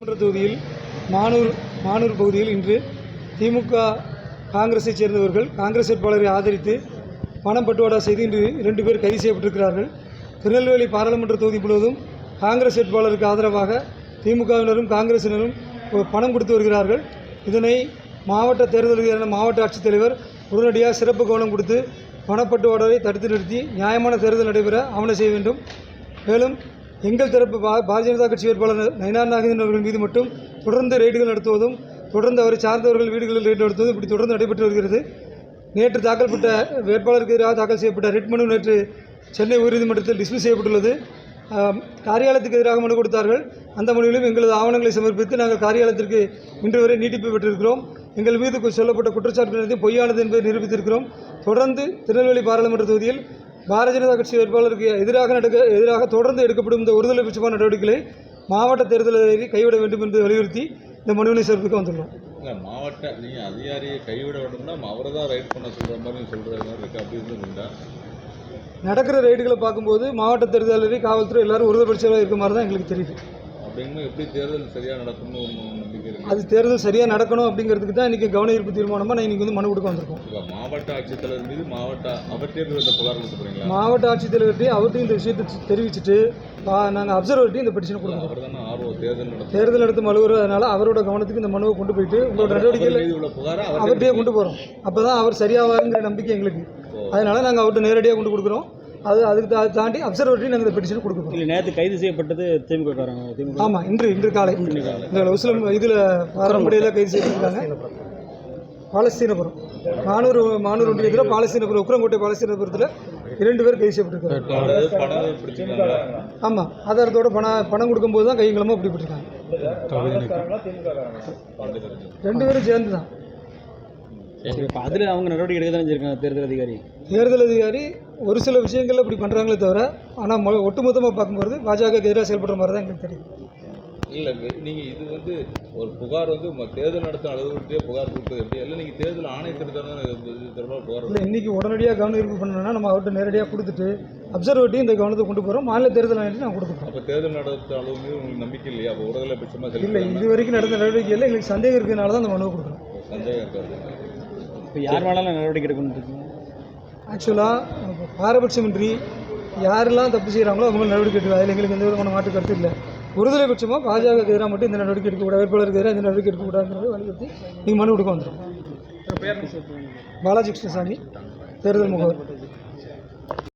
சட்டமன்ற தொகுதியில் மானூர் மானூர் பகுதியில் இன்று திமுக காங்கிரஸைச் சேர்ந்தவர்கள் காங்கிரஸ் வேட்பாளரை ஆதரித்து பணம் பட்டுவாடா செய்து இன்று இரண்டு பேர் கைது செய்யப்பட்டிருக்கிறார்கள். திருநெல்வேலி பாராளுமன்ற தொகுதி முழுவதும் காங்கிரஸ் வேட்பாளருக்கு ஆதரவாக திமுகவினரும் காங்கிரசினரும் பணம் கொடுத்து வருகிறார்கள். இதனை மாவட்ட தேர்தலுக்கான மாவட்ட ஆட்சித்தலைவர் உடனடியாக சிறப்பு கவனம் கொடுத்து பணப்பட்டுவாடலை தடுத்து நிறுத்தி நியாயமான தேர்தல் நடைபெற ஆவணம் செய்ய வேண்டும். மேலும் எங்கள் தரப்பு பா பாரதிய ஜனதா கட்சி வேட்பாளர் நயனார் நாகேந்திரன் அவர்கள் மீது மட்டும் தொடர்ந்து ரெய்டுகள் நடத்துவதும் தொடர்ந்து அவரை சார்ந்தவர்கள் வீடுகளில் ரெய்டு நடத்துவதும் இப்படி தொடர்ந்து நடைபெற்று வருகிறது. நேற்று தாக்கல்பட்ட வேட்பாளருக்கு எதிராக தாக்கல் செய்யப்பட்ட ரிட் மனு நேற்று சென்னை உயர்நீதிமன்றத்தில் டிஸ்மிஸ் செய்யப்பட்டுள்ளது. காரியாலயத்துக்கு எதிராக மனு கொடுத்தார்கள். அந்த மனுவிலும் எங்களது ஆவணங்களை சமர்ப்பித்து நாங்கள் காரியாலயத்திற்கு இன்று வரை நீட்டிப்பு பெற்றிருக்கிறோம். எங்கள் மீது சொல்லப்பட்ட குற்றச்சாட்டுகள் பொய்யானது என்பதை நிரூபித்திருக்கிறோம். தொடர்ந்து திருநெல்வேலி பாராளுமன்ற தொகுதியில் பாரதிய ஜனதா கட்சி வேட்பாளருக்கு எதிராக நடக்க எதிராக தொடர்ந்து எடுக்கப்படும் இந்த ஒருதலை பட்சமான நடவடிக்கைகளை மாவட்ட தேர்தல் அதிகாரி கைவிட வேண்டும் என்று வலியுறுத்தி இந்த மனுவினை சமர்ப்பிக்க வந்துள்ளோம் இல்லை மாவட்ட நீங்கள் அதிகாரியை கைவிட வேண்டும்னா அவரை தான் ரைட் பண்ண சொல்கிற மாதிரி சொல்கிற மாதிரி இருக்குது அப்படி இருந்துருந்தா நடக்கிற ரைடுகளை பார்க்கும்போது மாவட்ட தேர்தல் அதிகாரி காவல்துறை எல்லாரும் ஒருதலைபட்சமாக இருக்க மாதிரி தான் எங்களுக்கு தெரியுது. அப்படிங்கும்போது எப்படி தேர்தல் சரியாக நடக்கும்னு அது தேர்தல் சரியாக நடக்கணும் அப்படிங்கிறதுக்கு தான் இன்றைக்கி கவன ஈர்ப்பு தீர்மானமாக நான் இன்றைக்கி வந்து மனு கொடுக்க வந்திருக்கோம். மாவட்ட ஆட்சித்தலைவர் மீது மாவட்ட அவர்கிட்டே புகார் மாவட்ட ஆட்சித்தலைவர்கிட்டையும் அவர்கிட்டையும் இந்த விஷயத்தை தெரிவிச்சுட்டு நாங்கள் அப்சர்வர்கிட்டையும் இந்த பெட்டிஷனை கொடுக்குறோம் தேர்தல் நடத்தும் அலுவலர் அதனால் அவரோட கவனத்துக்கு இந்த மனுவை கொண்டு போயிட்டு உங்களோட நடவடிக்கையில் அவர்கிட்டயே கொண்டு போகிறோம் அப்போ தான் அவர் சரியாவாருங்கிற நம்பிக்கை எங்களுக்கு. அதனால் நாங்கள் அவர்கிட்ட நேரடியாக கொண்டு கொடுக்குறோம். அது அதுக்கு தா- தாண்டி அப்சர்வர்கிட்டையும் நாங்கள் இந்த பெட்டிஷன் கொடுக்குறோம் இல்லை நேற்று கைது செய்யப்பட்டது திமுக காரங்க திமுக. ஆமாம் இன்று இன்று காலை. இந்த முஸ்லிம் இதில் பாரம்பரியில் கைது செய்திருக்காங்க. பாலஸ்தீனபுரம். மானூர் மானூர் ஒன்றியத்தில் பாலஸ்தீனபுரம் உக்கரங்கோட்டை பாலஸ்தீனபுரத்தில் இரண்டு பேர் கைது செய்யப்பட்டிருக்காங்க. ஆமாம் ஆதாரத்தோட பணம் பணம் கொடுக்கும்போது தான் கையங்களமாக பிடிப்பட்டிருக்காங்க ரெண்டு பேரும் சேர்ந்து தான் அதில் அவங்க நடவடிக்கை எடுக்க தான் தேர்தல் அதிகாரி? தேர்தல் அதிகாரி ஒரு சில விஷயங்கள்ல இப்படி பண்ணுறாங்களே தவிர ஆனால் ஒட்டுமொத்தமாக பார்க்கும்போது பாஜக எதிராக செயல்படுற மாதிரி தான் எங்களுக்கு தெரியும் இல்லை நீங்கள் இது வந்து ஒரு புகார் வந்து ம- தேர்தல் நடத்தும் அலுவலகத்தையே புகார் கொடுத்தது எப்படி? இல்லை நீங்கள் தேர்தல் ஆணையத்திற்கு புகார் இல்லை இன்றைக்கி உடனடியாக கவன ஈர்ப்பு பண்ணணும்னா நம்ம அவர்கிட்ட நேரடியாக கொடுத்துட்டு அப்சர்வேட்டையும் இந்த கவனத்தை கொண்டு போகிறோம் மாநில தேர்தல் ஆணையத்தை நான் கொடுக்குறோம் அப்போ தேர்தல் நடத்தும் அளவு மீது உங்களுக்கு நம்பிக்கை இல்லையா? அப்போ உடலை பட்சமாக இல்லை இது வரைக்கும் நடந்த நடவடிக்கையில் எங்களுக்கு சந்தேகம் இருக்கிறதுனால தான் அந்த மனுவை கொடுக்குறோம். சந்தேகம் இப்போ யார் வேணாலும் நடவடிக்கை எடுக்கணும் ஆக்சுவலாக பாரபட்சமின்றி யாரெல்லாம் தப்பு செய்கிறாங்களோ அவங்க நடவடிக்கை எடுக்க அதில் எங்களுக்கு எந்த விதமான மாற்று கருத்து இல்லை. ஒருதலை பட்சமாக பாஜக எதிராக மட்டும் இந்த நடவடிக்கை எடுக்கக்கூடாது வேட்பாளருக்கு எதிராக இந்த நடவடிக்கை எடுக்கக்கூடாதுங்கிறத வலியுறுத்தி நீங்கள் மனு கொடுக்க வந்துடும் பாலாஜி கிருஷ்ணசாமி தேர்தல் முகவர்.